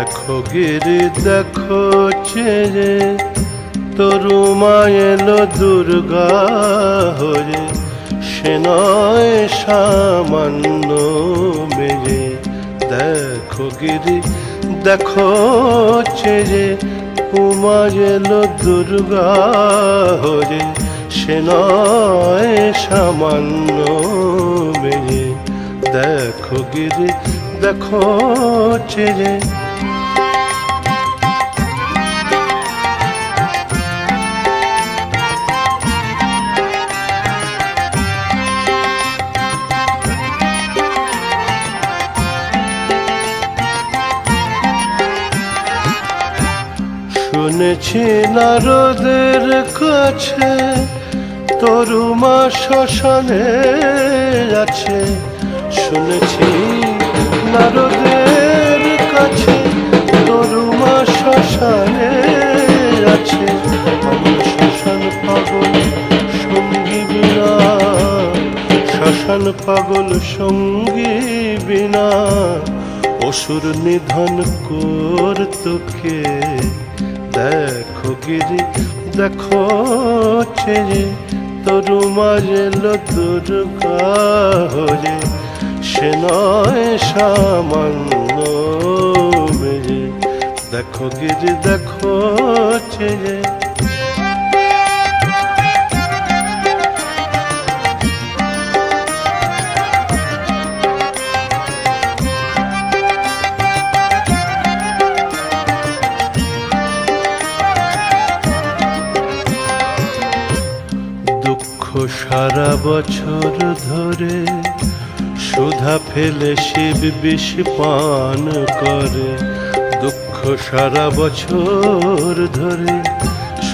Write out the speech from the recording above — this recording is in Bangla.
দেখো গিরি, দেখো চেয়ে তরু এলো দুর্গা হয়ে। সে নয় সামান্য মেয়ে দেখো গিরি, দেখো চেয়ে উমা দুর্গা হরে সে নয় সামান্য মেয়ে দেখো গিরি, দেখো চেয়ে শুনেছি নারদের কাছে তরুমা শ্মশানে আছে। শুনেছি নারদের কাছে তরুমা শ্মশানে আছে। শ্মশান পাগল, সঙ্গী বিনা। শ্মশান পাগল, সঙ্গী বিনা। অসুর নিধন করতকে দেখো গিরি, দেখো ছেড়ে তরু মারেল দুর্গা হরে। সে নয় সামান্য মেরে দেখো গিরি, দেখো চেয়ে দুঃখ সারা বছর ধরে সুধা ফেলে শিব বিষ পান করে। দুঃখ সারা বছর ধরে